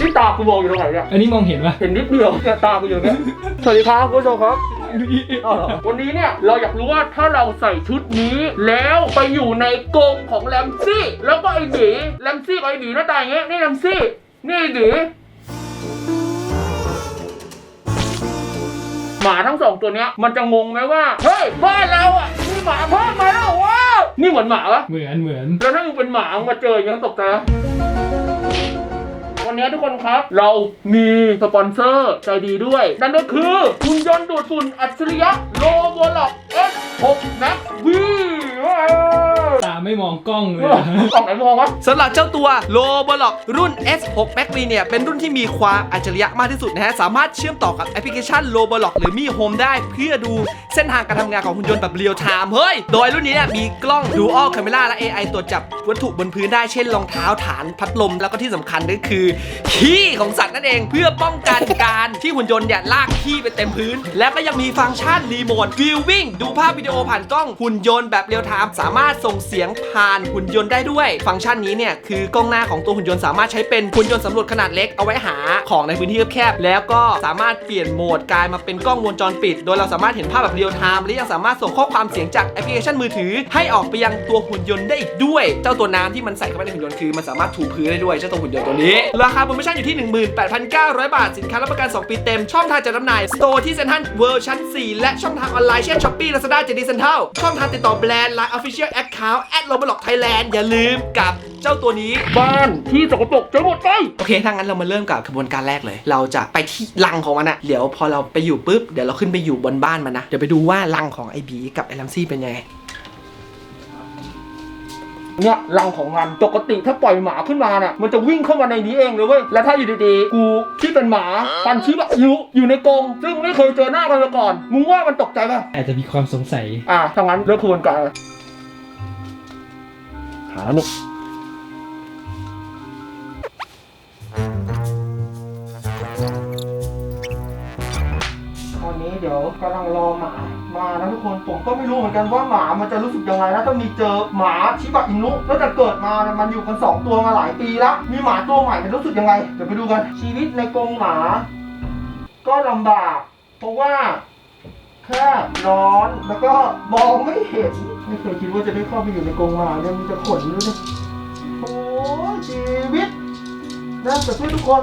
นี่ตากูมองอยู่ตรงไหนเนี่ย อันนี้มองเห็นปะเห็นนิดเดียวเนี่ยตากูอยู่เนี่ยสวัสดีครับคุณผู้ชมครับอ้าวเหรอวันนี้เนี่ยเราอยากรู้ว่าถ้าเราใส่ชุดนี้ แล้วไปอยู่ในกรงของแรมซี่ แล้วก็ไอ้ดีแรมซี่กับไอ้ดีหน้าตาอย่างเงี้ยนี่แรมซี่ นี่ไอ้ดีหมาทั้งสองตัวเนี้ยมันจะงงไหมว่า เฮ้ยบ้านเราอะมีหมาเพิ่มมาแล้วเหรอวะนี่เหมือนหมาปะเหมือนเหมือนแล้วถ้ามึงเป็นหมามึงมาเจออย่างนี้ตกใจไหมวั นี้ทุกคนครับ เรามีสปอนเซอร์ใจดีด้วย นั่นก็คือหุ่นยนต์ดูดฝุ่นอัจฉริยะโลโบล็อก S6 Max V องกล้องเลยกล่องไหนมองวะสำหรับเจ้าตัวโลบล็อกรุ่น S6 Max V เนี่ยเป็นรุ่นที่มีความอัจฉริยะมากที่สุดนะฮะ สามารถเชื่อมต่อกับแอปพลิเคชันโลบล็อกหรือมีโฮมได้เพื่อดูเส้นทางการทำงานของหุ่นยนต์แบบเรียลไทม์เฮ้ย โดยรุ่นนี้เนี่ยมีกล้อง Dual Camera และ AI ตรวจจับวัตถุบนพื้นได้เช่นรองเท้าฐานพัดลม แล้วก็ที่สำคัญก็คือขี้ของสัตว์นั่นเองเพื่อป้องกันการที่หุ่นยนต์เนี่ยลากขี้ไปเต็มพื้น และก็ยังมีฟังก์ชันรีโมทวิววิ่งดูภาพวิดีโอผ่านกล้องหุ่นยนต์แบบเรียลไทม์สามารถส่งเสียงผ่านหุ่นยนต์ได้ด้วย ฟังก์ชันนี้เนี่ยคือกล้องหน้าของตัวหุ่นยนต์สามารถใช้เป็นหุ่นยนต์สำรวจขนาดเล็กเอาไว้หาของในพื้นที่แคบๆแล้วก็สามารถเปลี่ยนโหมดกลายมาเป็นกล้องวงจรปิด โดยเราสามารถเห็นภาพแบบเรียลไทม์และยังสามารถส่งข้อความเสียงจากแอปพลิเคชันมือถือ ให้ออกไปยังตัวหุ่นยนต์ได้อีกด้วย เจ้าตัวน้ำที่มันใส่เข้าไปในหุ่นยนต์คือมันสามารถถูพื้นได้ด้วยเจ้าตัวหุ่นยนต์ตัวนี้ ราคาโปรโมชั่นอยู่ที่ 18,900 บาท สินค้ารับประกัน 2 ปีเต็ม ช่องทางจัดจำหน่าย สโตร์ที่เซ็นทรัลเวิลด์ชั้น 4 และช่องทางออนไลน์เช่นช้อปปี้ลาซาด้าเจดีเซ็นทรัลช่องทางติดต่อแบรนด์ไลน์ออฟฟิเชียลแอคเคาท์แอดโรบล็อกไทยแลนด์อย่าลืมกับเจ้าตัวนี้ บ้านที่สกปรกเจอหมดไปโอเค ถ้างั้นเรามาเริ่มกับกระบวนการแรกเลย เราจะไปที่รังของมันอะเดี๋ยวพอเราไปอยู่ปุ๊บ เดี๋ยวเราขึ้นไปอยู่บนบ้านมันนะ เดี๋ยวไปดูว่ารังของไอบีกับไอลัมซี่เป็นยังไง เนี่ยรังของมันปกติถ้าปล่อยหมาขึ้นมาเนี่ยมันจะวิ่งเข้ามาในนี้เองเลยเว้ยแล้วถ้าอยู่ดีๆกูที่เป็นหมาฟันชี้แบบอยู่อยู่ในกรงซึ่งไม่เคยเจอหน้ากันมาก่อนมึงว่ามันตกใจป่ะอาจจะมีความสงสัย อะถ้างั้นเลิกขบวนการหาหนุกวันนี้เดี๋ยวกำลังรอหมา มานะทุกคนผมก็ไม่รู้เหมือนกันว่าหมามันจะรู้สึกยังไงนะถ้ามีเจอหมาชิบะอินุตั้งแต่เกิดมาเนี่ยมันอยู่กันสองตัวมาหลายปีแล้ว มีหมาตัวใหม่มันรู้สึกยังไงเดี๋ยวไปดูกันชีวิตในกรงหมา ก็ลำบาก เพราะว่า แค่ร้อน แล้วก็มองไม่เห็น ไม่เคยคิดว่าจะได้เข้าไปอยู่ในกรงหมาเนี่ยมีแต่ขนด้วยเนี่ยโอ้ชีวิตน่าจะช่วยทุกคน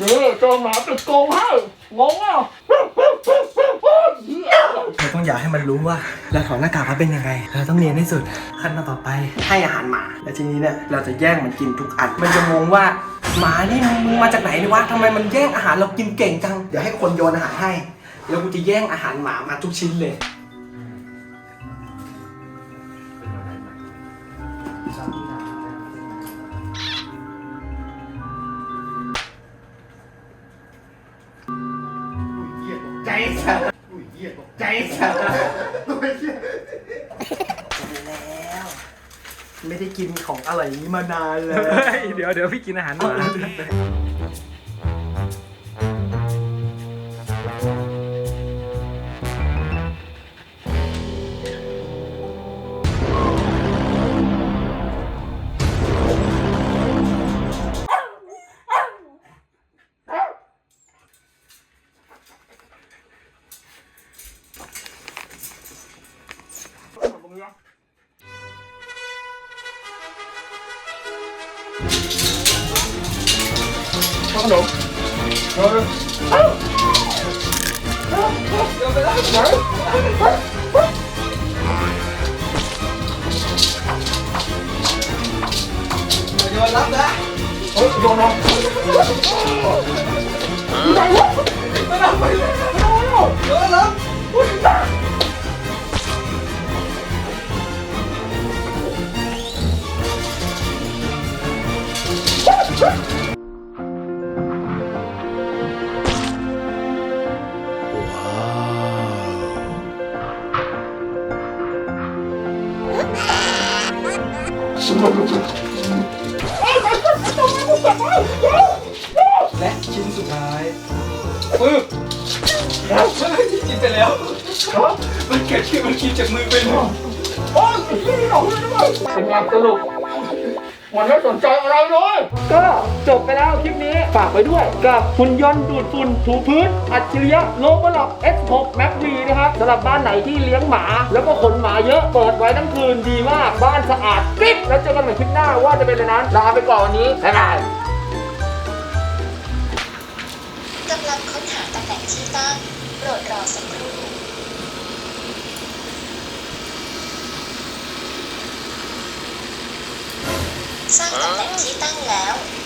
นี่เจอ หมาติดกงให้งงอะเราต้องอยากให้มันรู้ว่าเราถอดหน้ากากมาเป็นยังไง เราต้องเรียนให้สุด ขั้นตอนต่อไปให้อาหารหมา และทีนี้เนี่ยเราจะแย่งมันกินทุกอัน มันจะงงว่าหมานี่มึงมาจากไหนเนี่ยวะทำไมมันแย่งอาหารเรากินเก่งจัง เดี๋ยวให้คนโยนอาหารให้ แล้วกูจะแย่งอาหารหมามาทุกชิ้นเลย ใจสั่นอุ้ยเหี้ยตกใจสั่นตัวเหี้ยแล้วไม่ได้กินของอร่อยอย่างนี้มานานเลย เดี๋ยวเดี๋ยวพี่กินอาหารหมา ขนมเดี๋ยวเลยเอ้าเดี๋ยวไและชิ้นสุดท้ายปึ๊บแล้วกินไปแล้วมันเกิดขึ้นมันกินจากมือไปหมดโอ้ยไอ้เหี้ยนี่หนอกเป็นไงสรุป มันไม่สนใจอะไรเลย ก็จบไปแล้วคลิปนี้ฝากไว้ด้วย กับหุ่นยนต์ดูดฝุ่นถูพื้น อัจฉริยะโลบล็อก S6 Max V นะครับสำหรับบ้านไหนที่เลี้ยงหมา แล้วก็ขนหมาเยอะเปิดไว้ทั้งคืนดีมาก บ้านสะอาดกริบแล้วเจอกันใหม่คลิปหน้าว่าจะเป็นอะไรนั้นลาไปก่อนวันนี้บ๊ายบายกำลังค้นหาตำแหน่งที่ตั้งโปรดรอสักครู่ 三個零子燈了。